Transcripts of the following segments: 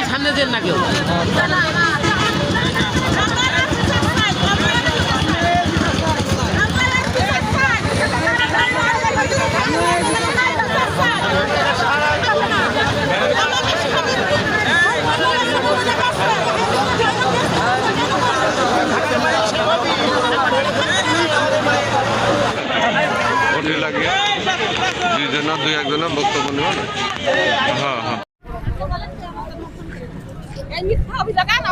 গাড়ি সামনে দেন না কেউ। দুই একজনের বক্তব্য নেব হ্যাঁ হ্যাঁ।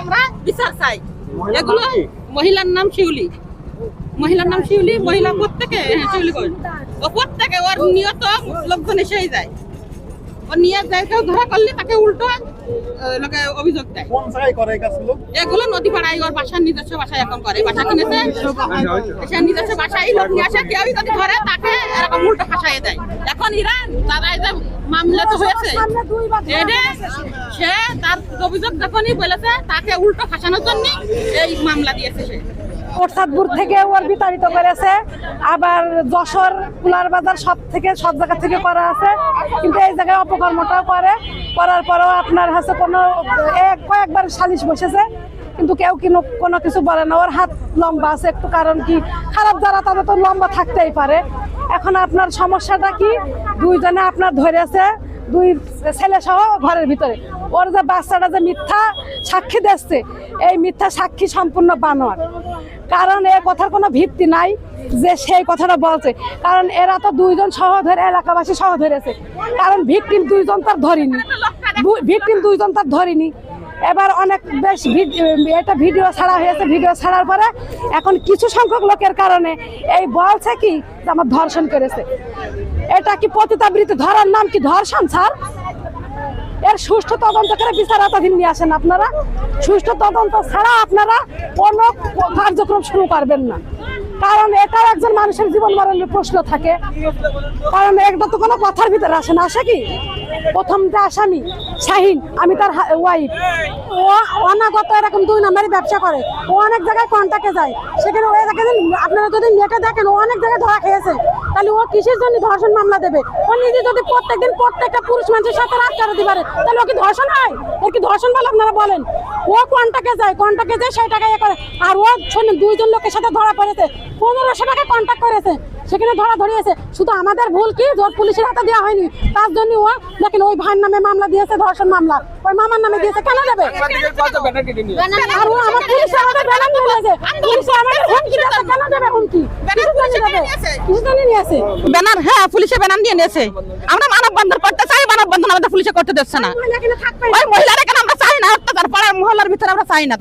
আমরা বিচার চাই। এগুলো মহিলার নাম শিউলি। মহিলার নাম শিউলি, মহিলা প্রত্যেকে শিউলি ও প্রত্যেকে, ওর নিয়ত লোকজন এসেই যায়। ও নিয়ে যায় কেউ ধরা করলে তাকে উল্টো লোকে অভিযোগ দেয়। কোন জায়গায় করে এই এগুলো নদী পাড়ায় ওর বাসার নিজস্ব বাসায় এখন করে। বাসা কিনেছে সে নিজস্ব বাসায় লোক নিয়ে আসে কেউই যদি ধরে তাকে এরকম উল্টো দেয়। এখন ইরান তারা এই যে মামলা তো হয়েছে সে তার অভিযোগ যখনই বলেছে তাকে উল্টো ফাঁসানোর জন্য এই মামলা দিয়েছে সে। প্রসাদপুর থেকে ওর বিতাড়িত করেছে। আবার যশোর কুলার বাজার সব থেকে সব জায়গা থেকে করা আছে। কিন্তু এই জায়গায় অপকর্মটাও করে। করার পরেও আপনার হাতে কোনো এক কয়েকবার সালিশ বসেছে। কিন্তু কেউ কিনো কোনো কিছু বলে না। ওর হাত লম্বা আছে। একটু কারণ কি? খারাপ যারা, তাদের তো লম্বা থাকতেই পারে। এখন আপনার সমস্যাটা কি? দুইজনে আপনার ধরেছে। দুই ছেলে সহ ঘরের ভিতরে। ওর যে বাচ্চাটা যে মিথ্যা সাক্ষী দিচ্ছে এই মিথ্যা সাক্ষী সম্পূর্ণ বানোয়ার। কারণ এ কথার কোনো ভিত্তি নাই যে সেই কথাটা বলছে। কারণ এরা তো দুইজন সহ ধরে এলাকাবাসী সহ ধরেছে কারণ ভিকটিম দুইজন তার ধরিনি। ভিকটিম দুইজন তার ধরিনি। এবার অনেক বেশ এটা ভিডিও ছাড়া হয়েছে। ভিডিও ছাড়ার পরে এখন কিছু সংখ্যক লোকের কারণে এই বলছে কি আমার ধর্ষণ করেছে। এটা কি পতিতাবৃত্তি ধরার নাম কি ধর্ষণ, স্যার? এর সুষ্ঠু তদন্ত করে বিচারাধীন নিয়ে আসেন আপনারা। সুষ্ঠু তদন্ত ছাড়া আপনারা কোনো কার্যক্রম শুরু করবেন না। কারণ এটাও একজন মানুষের জীবন মরণের প্রশ্ন থাকে। কারণ এটা তো কোনো কথার ভিতরে আসে না। আসে কি? প্রথম যে আসামি, শাহিন, আমি তার ওয়াইফ ও অনাগত এরকম দুই নম্বরই ব্যবসা করে। ও অনেক জায়গায় কন্টাক্টে যায়। সেখানে ও এলাকা আপনারা যদি নেটে দেখেন, ও অনেক জায়গায় ধরা খেয়েছে। তাহলে ও কিসের জন্য ধর্ষণ মামলা দেবে? ও নিজে যদি প্রত্যেকদিন প্রত্যেকটা পুরুষ মানুষের সাথে রাত কাটাতে পারে, তাহলে ও কি ধর্ষণ হয়? ও কি ধর্ষণ বলে আপনারা বলেন? ও কন্টাক্টে যায় কন্টাক্টে যায়, সেই টাকা ইয়ে করে। আর ও শোনেন দুইজন লোকের সাথে ধরা পড়েছে। পনেরোশো টাকা কন্ট্যাক্ট করেছে। সেখানে ধরা ধরিয়েছে। শুধু আমাদের ভুল কি? জোর পুলিশের হাতে দেওয়া হয়নি। তার জন্য ও দেখেন ওই ভাইয়ের নামে মামলা দিয়েছে ধর্ষণ মামলা। ওই মামার নামে দিয়েছে কেন দেবে? আর ও আমার পুলিশ আমাদের ব্যানার নিয়ে নিয়েছে পুলিশ আমাদের হুমকি দিয়েছে। কেন দেবে? হুমকি ব্যানার হ্যাঁ পুলিশে ব্যানার নিয়ে নিয়েছে আমরা মানব বন্ধন করতে চাই মানব বন্ধন আমাদের পুলিশে করতে দিচ্ছে না। ওই মহিলারা কেন আমরা চাই না? অত্যাচার পাড়ার মহল্লার ভিতরে আমরা চাই না।